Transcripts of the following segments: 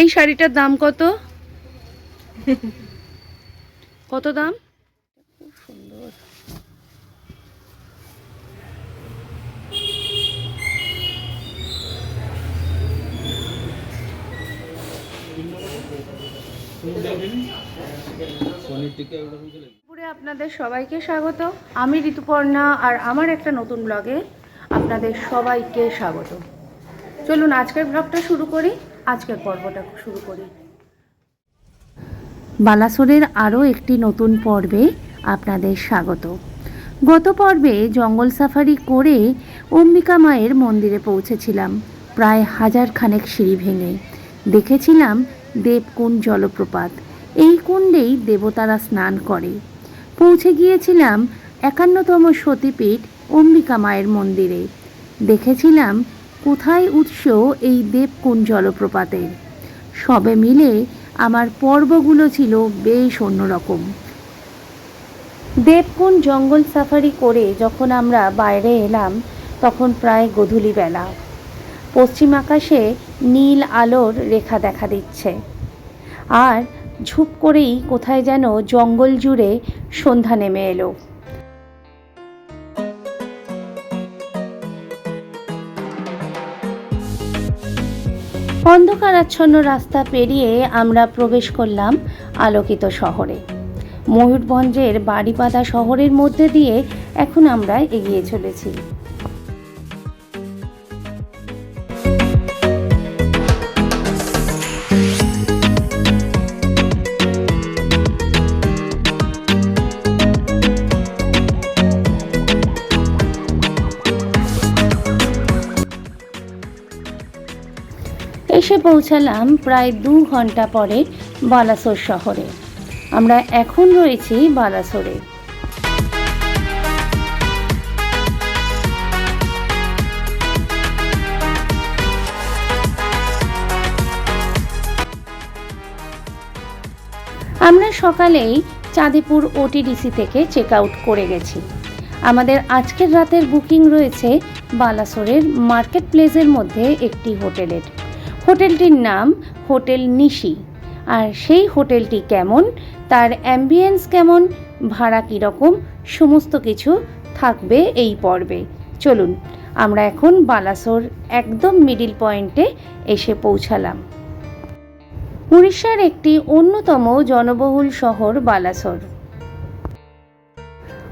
এই শাড়িটার দাম কত? কত দাম? আপনাদের সবাইকে স্বাগত। আমি ঋতুপর্ণা আর আমার একটা নতুন ব্লগে আপনাদের সবাইকে স্বাগত। চলুন আজকের ব্লগটা শুরু করি। আজকের পর্বটা শুরু করি। বালাসোরের আরও একটি নতুন পর্বে আপনাদের স্বাগত। গত পর্বে জঙ্গল সাফারি করে অম্বিকা মায়ের মন্দিরে পৌঁছেছিলাম। প্রায় হাজার খানেক সিঁড়ি ভেঙে দেখেছিলাম দেবকুণ্ড জলপ্রপাত। এই কুণ্ডেই দেবতারা স্নান করে। পৌঁছে গিয়েছিলাম একান্নতম সতীপীঠ অম্বিকা মায়ের মন্দিরে। দেখেছিলাম কোথায় উৎস এই দেবকুণ্ড জলপ্রপাতের? সবে মিলে আমার পর্বগুলো ছিল বেশ অন্যরকম। দেবকুণ জঙ্গল সাফারি করে যখন আমরা বাইরে এলাম, তখন প্রায় গধূলি বেলা। পশ্চিম আকাশে নীল আলোর রেখা দেখা দিচ্ছে। আর ঝুপ করেই কোথায় যেন জঙ্গল জুড়ে সন্ধ্যা নেমে এলো। অন্ধকারাচ্ছন্ন রাস্তা পেরিয়ে আমরা প্রবেশ করলাম আলোকিত শহরে। ময়ূরভঞ্জের বাড়িপাদা শহরের মধ্যে দিয়ে এখন আমরা এগিয়ে চলেছি। এসে পৌঁছালাম প্রায় দু ঘণ্টা পরে বালাসোর শহরে। আমরা এখন রয়েছি বালাসোরে। আমরা সকালেই চাঁদিপুর ওটিডিসি থেকে চেক আউট করে গেছি। আমাদের আজকের রাতের বুকিং রয়েছে বালাসোরের মার্কেট প্লেসের মধ্যে একটি হোটেলের। হোটেলটির নাম হোটেল নিশি। আর সেই হোটেলটি কেমন, তার অ্যাম্বিয়েন্স কেমন, ভাড়া কীরকম, সমস্ত কিছু থাকবে এই পর্বে। চলুন, আমরা এখন বালাসোর একদম মিডিল পয়েন্টে এসে পৌঁছালাম। উড়িষ্যার একটি অন্যতম জনবহুল শহর বালাসোর।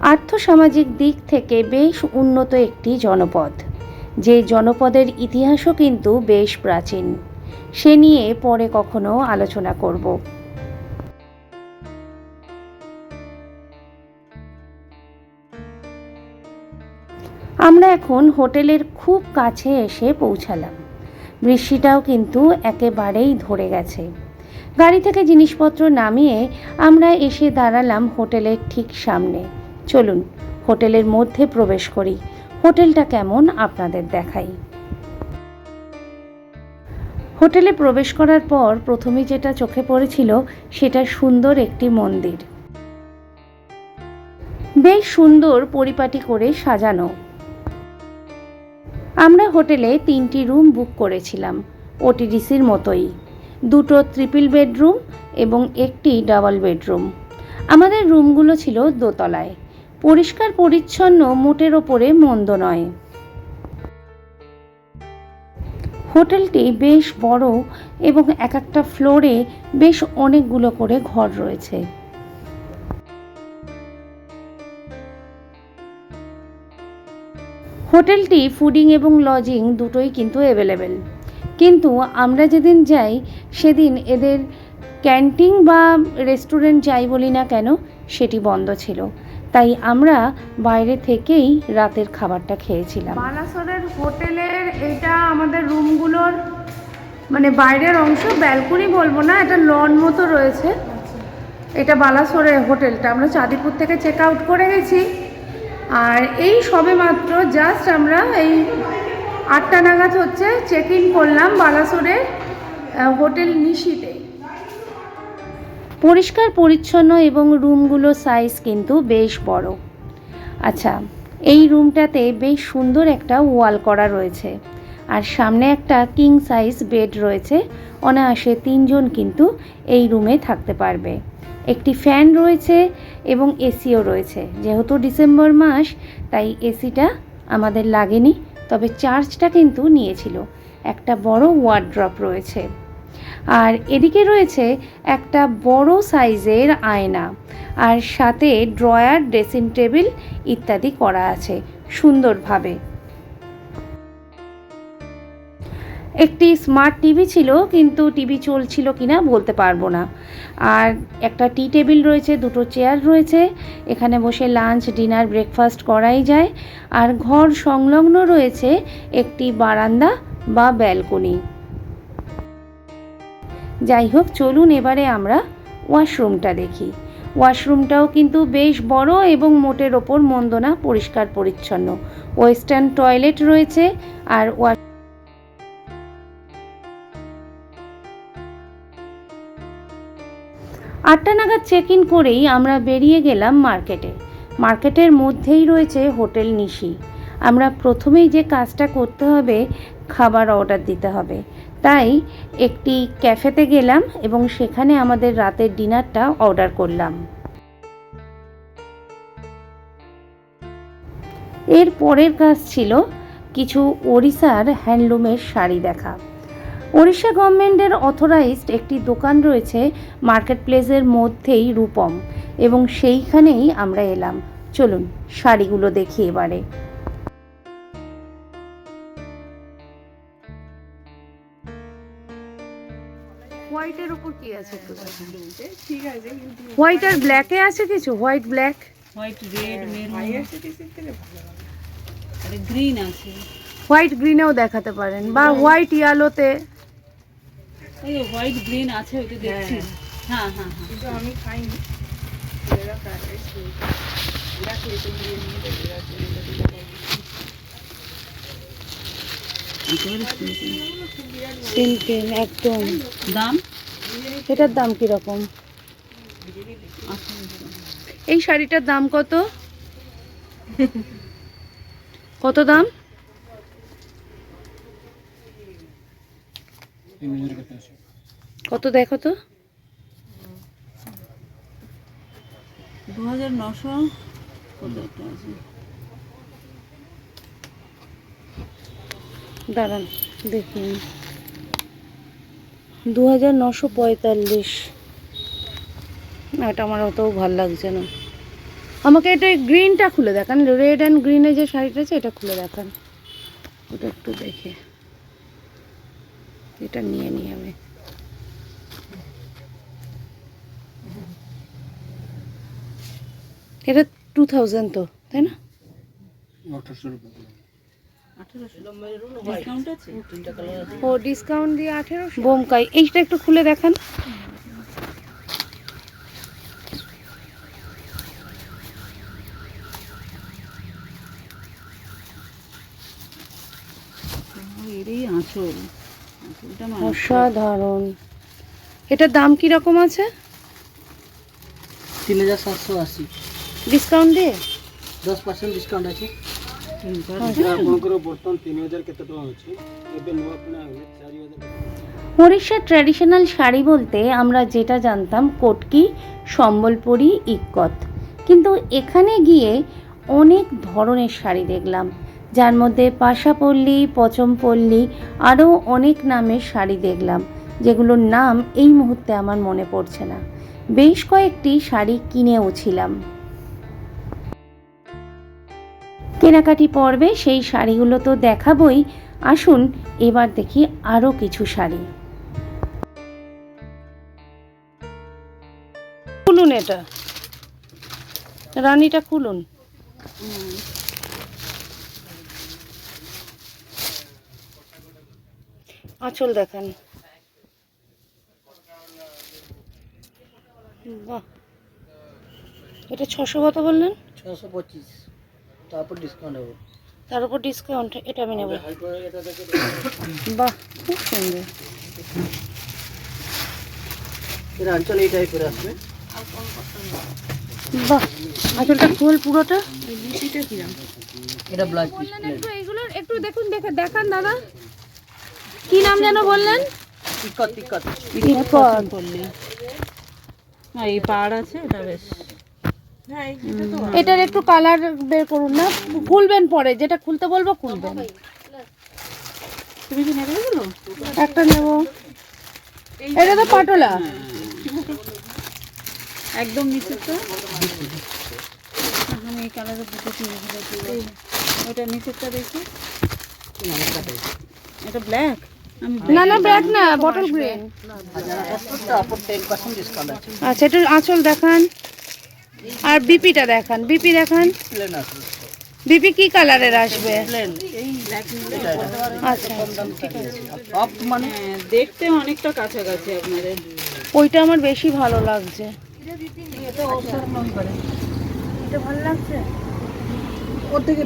আর্থসামাজিক দিক থেকে বেশ উন্নত একটি জনপদ। যে জনপদের ইতিহাসও কিন্তু বেশ প্রাচীন। সে নিয়ে পরে কখনো আলোচনা করব। আমরা এখন হোটেলের খুব কাছে এসে পৌঁছালাম। বৃষ্টিটাও কিন্তু একেবারেই ধরে গেছে। গাড়ি থেকে জিনিসপত্র নামিয়ে আমরা এসে দাঁড়ালাম হোটেলের ঠিক সামনে। চলুন, হোটেলের মধ্যে প্রবেশ করি। হোটেলটা কেমন আপনাদের দেখাই। হোটেলে প্রবেশ করার পর প্রথমে যেটা চোখে পড়েছিল সেটা সুন্দর একটি মন্দির। বেশ সুন্দর পরিপাটি করে সাজানো। আমরা হোটেলে তিনটি রুম বুক করেছিলাম, ওটিডিসির মতোই। দুটো ট্রিপল বেডরুম এবং একটি ডাবল বেডরুম। আমাদের রুমগুলো ছিল দোতলায়। পরিষ্কার পরিচ্ছন্ন মোটের ওপরে মন্দ নয়। হোটেলটি বেশ বড় এবং এক একটা ফ্লোরে বেশ অনেকগুলো করে ঘর রয়েছে। হোটেলটি ফুডিং এবং লজিং দুটোই কিন্তু অ্যাভেলেবেল। কিন্তু আমরা যেদিন যাই, সেদিন এদের ক্যান্টিন বা রেস্টুরেন্ট যাই বলি না কেন, সেটি বন্ধ ছিল। তাই আমরা বাইরে থেকেই রাতের খাবারটা খেয়েছিলাম। বালাসরের হোটেলের এটা আমাদের রুমগুলোর মানে বাইরের অংশ, ব্যালকনি বলব না, এটা লন মতো রয়েছে। এটা বালাসরের হোটেলটা। আমরা চাঁদিপুর থেকে চেক আউট করে গেছি। আর এই সবে মাত্র জাস্ট আমরা এই আটটা নাগাদ হচ্ছে চেক ইন করলাম বালাসরের হোটেল নিশিতে। পরিষ্কার, পরিচ্ছন্ন এবং রুমগুলোর সাইজ কিন্তু বেশ বড়। আচ্ছা এই রুমটাতে বেশ সুন্দর একটা ওয়াল করা রয়েছে। আর সামনে একটা কিং সাইজ বেড রয়েছে। অনায়াসে তিনজন কিন্তু এই রুমে থাকতে পারবে। একটি ফ্যান রয়েছে এবং এসিও রয়েছে। যেহেতু ডিসেম্বর মাস, তাই এসিটা আমাদের লাগেনি। তবে চার্জটা কিন্তু নিয়েছিল। একটা বড় ওয়ার্ড্রপ রয়েছে। আর এদিকে রয়েছে একটা বড় সাইজের আয়না আর সাথে ড্রয়ার, ড্রেসিং টেবিল ইত্যাদি করা আছে সুন্দরভাবে। একটি স্মার্ট টিভি ছিল, কিন্তু টিভি চলছিল কিনা বলতে পারব না। আর একটা টি টেবিল রয়েছে, দুটো চেয়ার রয়েছে, এখানে বসে লাঞ্চ, ডিনার, ব্রেকফাস্ট করাই যায়। আর ঘর সংলগ্ন রয়েছে একটি বারান্দা বা ব্যালকনি। যাই হোক, চলুন এবারে আমরা ওয়াশরুমটা দেখি। ওয়াশরুমটাও কিন্তু বেশ বড় এবং মোটের ওপর মন্দ না পরিষ্কার পরিচ্ছন্ন। ওয়েস্টার্ন টয়লেট রয়েছে আর ওয়া আটটা নাগাদ চেক ইন করেই আমরা বেরিয়ে গেলাম মার্কেটে। মার্কেটের মধ্যেই রয়েছে হোটেল নিশি। আমরা প্রথমেই যে কাজটা করতে হবে, খাবার অর্ডার দিতে হবে। তাই একটি ক্যাফেতে গেলাম এবং সেখানে আমাদের রাতের ডিনারটা অর্ডার করলাম। এর পরের কাজ ছিল কিছু ওড়িশার হ্যান্ডলুমের শাড়ি দেখা। ওড়িশা গভর্নমেন্টের অথরাইজড একটি দোকান রয়েছে মার্কেট প্লেসের মধ্যেই রূপম এবং সেইখানেই আমরা এলাম। চলুন শাড়িগুলো দেখি এবারে। হোয়াইটের উপর কি আছে একটু ঠিক আছে কিন্তু হোয়াইট আর ব্ল্যাকে আছে কিছু white black white red maroon আর গ্রিন আছে। হোয়াইট গ্রিনেও দেখাতে পারেন। বা হোয়াইট ইয়ালোতে এই হোয়াইট গ্রিন আছে ওইটা দেখছি। হ্যাঁ। হ্যাঁ হ্যাঁ কিন্তু আমি খাইনি। এরা একটু এরা খেয়েছে গিয়ে নিয়ে যাবে সিম্পল একদম। দাম? এটার দাম কীরকম? এই শাড়িটার দাম কত? কত দাম? কত দেখো তো? দু হাজার নশো। কত একটা আছে? দাঁড়ান, দেখি। দু হাজার নশো পঁয়তাল্লিশ। এটা আমার অতও ভালো লাগছে না। আমাকে এটা গ্রিনটা খুলে দেখান রেড অ্যান্ড গ্রিনে যে শাড়িটা আছে, এটা খুলে দেখান। ওটা একটু দেখে। এটা নিয়ে নিই আমি। এটা টু তো, তাই না? ও ডিসকাউন্ট দিয়ে আঠেরোশো? বোমকাই এইটা একটু খুলে দেখান। অসাধারণ। এটার দাম কীরকম আছে? তিন হাজার সাতশো আশি। ডিসকাউন্ট দিয়ে? দশ পার্সেন্ট ডিসকাউন্ট আছে। ଆପଣଙ୍କର ବର୍ତ୍ତମାନ ତିନି ହଜାର କେତେ ଟଙ୍କା ଅଛି ଏବେ ନୂଆ କିଣା ହେଲେ ଚାରି ହଜାର উড়িষ্যার ট্র্যাডিশনাল শাড়ি বলতে আমরা যেটা জানতাম কটকি সম্বলপুরি ইক্কত কিন্তু এখানে গিয়ে অনেক ধরনের শাড়ি দেখলাম যার মধ্যে পাশাপল্লী পচমপল্লী আরও অনেক নামের শাড়ি দেখলাম যেগুলোর নাম এই মুহূর্তে আমার মনে পড়ছে না বেশ কয়েকটি শাড়ি কিনেও ছিলাম কেনাকাটি পর্বে সেই শাড়িগুলো তো দেখাবই। আসুন এবার দেখি আরও কিছু শাড়ি। খুলুন এটা। রানীটা খুলুন। আঁচল দেখান। বাহ। এটা ছশো কত বললেন? ছশো পঁচিশ। তারপর ডিসকাউন্ট হবে তার উপর ডিসকাউন্ট এটা আমি নেব। বাহ খুব সুন্দর। এর আঁচল এই টাইপের আসবে। বাহ আঁচলটা খোল পুরোটা? লুচিটা কিরাম? এটা ব্লাউজ পিস এগুলো একটু দেখুন দেখে দেখান দাদা। কি নাম যেন বললেন? টিকট টিকট টিকট বললেন এই পাড় আছে এটা বেশ। এটার একটু কালার বের করুন না। খুলবেন পরে যেটা খুলতে বলব খুলবেন। তুমি কি নেবে একটা নেব। এটা তো পাটোলা। একদম নিচে তো। আমি এই কালারের দুটো কিনে ওটা নিচেরটা দেখি। এটা ব্ল্যাক না না ব্ল্যাক না বটল গ্রিন আচ্ছা একটু আঁচল দেখান। আর বিপিটা দেখান বিপি দেখান। বিপি কি কালারের আসবে? আচ্ছা। মানে? হ্যাঁ দেখতে অনেকটা কাছাকাছি আপনাদের। ওইটা আমার বেশি ভালো লাগছে। এটা অবসর নয় করে। এটা ভালো লাগছে? ওর থেকে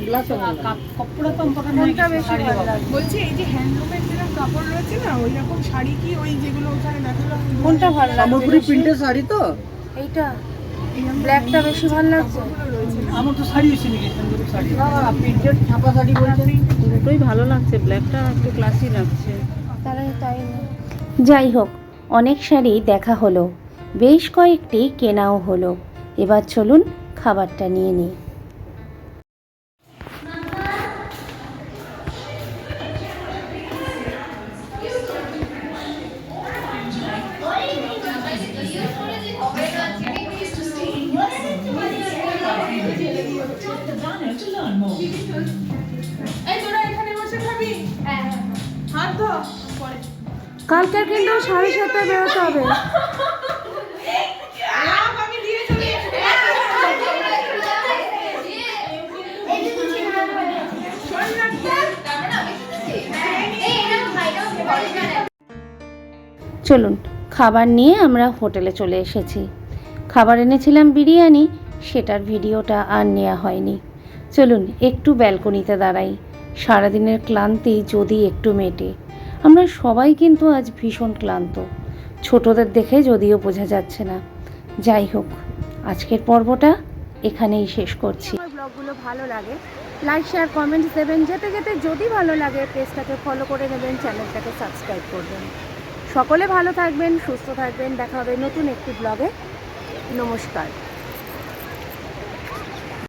তো কোনটা বেশি ভালো লাগছে? বলছি এই যে হ্যান্ডলুমের যেরকম কাপড় রয়েছে না ওই রকম শাড়ি কি ওই যেগুলো ওখানে দেখালাম কোনটা ভালো প্রিন্টের শাড়ি তো? এইটা। ব্ল্যাকটা বেশি ভালো লাগছে? আমার তো শাড়ি এসে শাড়ি। প্রিন্টেড ছাপা শাড়ি বলছেন? দুটোই ভালো লাগছে ব্ল্যাকটা একটু ক্লাসি লাগছে। তাহলে তাই যাই হোক অনেক শাড়ি দেখা হলো। বেশ কয়েকটি কেনাও হলো। এবার চলুন খাবারটা নিয়ে নিই। কালকে কিন্তু সাড়ে সাতটায় বেরোতে হবে। চলুন, খাবার নিয়ে আমরা হোটেলে চলে এসেছি। খাবার এনেছিলাম বিরিয়ানি, সেটার ভিডিওটা আর নেওয়া হয়নি। চলুন, একটু ব্যালকনিতে দাঁড়াই। সারাদিনের ক্লান্তি যদি একটু মেটে। আমরা সবাই কিন্তু আজ ভীষণ ক্লান্ত। ছোটদের দেখে যদিও বোঝা যাচ্ছে না। যাই হোক, আজকের পর্বটা এখানেই শেষ করছি। ব্লগগুলো ভালো লাগে লাইক শেয়ার কমেন্টস দেবেন। যেতে যেতে যদি ভালো লাগে, পেজটাকে ফলো করে নেবেন চ্যানেলটাকে সাবস্ক্রাইব করবেন। সকলে ভালো থাকবেন, সুস্থ থাকবেন। দেখা হবে নতুন একটি ব্লগে নমস্কার।